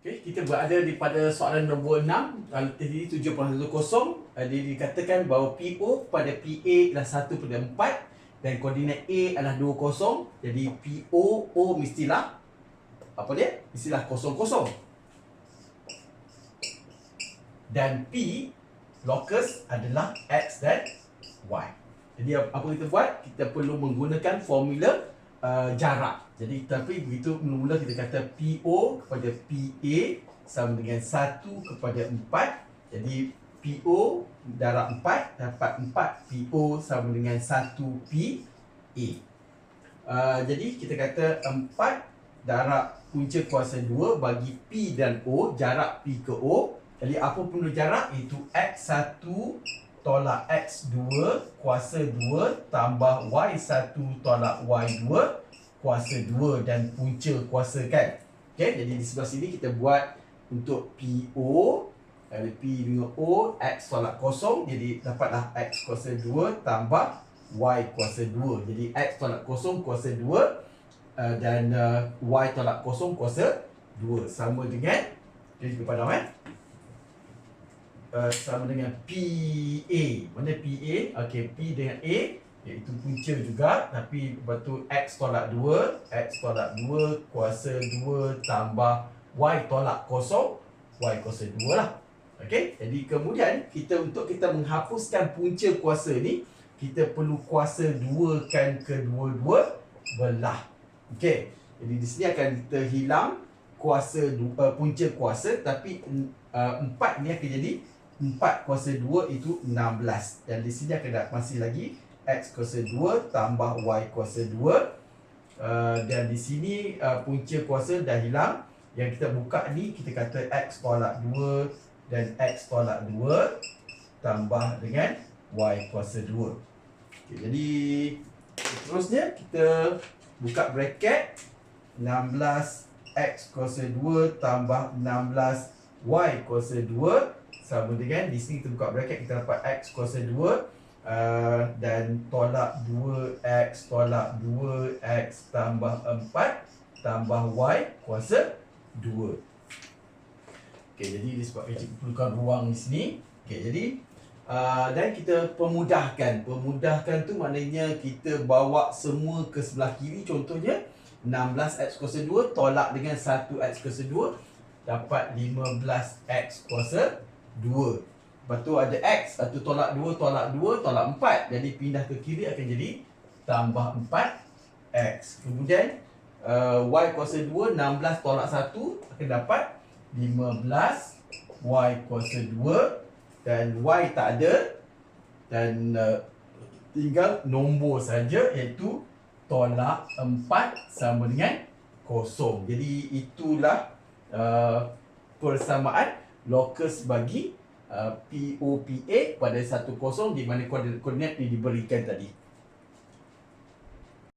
Okay, kita berada di pada soalan nombor 6 Tadi 7.10 uh, Dia dikatakan bahawa PO pada PA adalah 1 pada 4 Dan koordinat A adalah 20 Jadi PO, O mestilah Apa dia? Mestilah 00 Dan P Locus adalah X dan Y Jadi apa kita buat? Kita perlu menggunakan formula uh, jarak jadi tapi begitu mula kita kata PO kepada PA sama dengan 1 kepada 4. Jadi PO darab 4 dapat 4 PO sama dengan 1 PA. Uh, jadi kita kata 4 darab punca kuasa 2 bagi P dan O jarak P ke O. Jadi apa pun jarak itu X1 tolak X2 kuasa 2 tambah Y1 tolak Y2 kuasa 2 dan punca kuasa kan. Okey, jadi di sebelah sini kita buat untuk PO ada P dengan O X tolak kosong Jadi dapatlah X kuasa 2 Tambah Y kuasa 2 Jadi X tolak kosong kuasa 2 uh, Dan uh, Y tolak kosong kuasa 2 Sama dengan Jadi kita padam eh uh, Sama dengan PA Mana PA Okey, P dengan A iaitu punca juga. Tapi lepas tu x tolak 2 x tolak 2 kuasa 2 tambah y tolak kosong y kuasa 2 lah. Okey jadi kemudian kita untuk kita menghapuskan punca kuasa ni kita perlu kuasa 2 kan kedua-dua belah. Okey jadi di sini akan kita hilang kuasa uh, punca kuasa tapi uh, 4 ni akan jadi 4 kuasa 2 itu 16 dan di sini akan masih lagi X kuasa 2 tambah Y kuasa 2 uh, Dan di sini uh, punca kuasa dah hilang. Yang kita buka ni kita kata X tolak 2 Dan X tolak 2 Tambah dengan Y kuasa 2 okay, Jadi Terusnya kita buka bracket. 16 X kuasa 2 tambah 16 Y kuasa 2 Sama dengan di sini kita buka bracket kita dapat X kuasa 2 Uh, dan tolak 2x tolak 2x tambah 4 tambah y kuasa 2. Okey, jadi disebabkan cikgu perlukan ruang di sini. Okey, jadi uh, dan kita pemudahkan. Pemudahkan tu maknanya kita bawa semua ke sebelah kiri contohnya 16x kuasa 2 tolak dengan 1x kuasa 2 dapat 15x kuasa 2. Lepas tu ada X Satu tolak 2 Tolak 2 Tolak 4 Jadi pindah ke kiri Akan jadi Tambah 4 X. Kemudian uh, Y kuasa 2 16 tolak 1 Akan dapat 15 Y kuasa 2 Dan Y tak ada. Dan uh, Tinggal nombor saja Iaitu Tolak 4 Sama dengan Kosong. Jadi itulah uh, Persamaan Locus bagi uh, POPA pada 10 di mana koordinat ini diberikan tadi.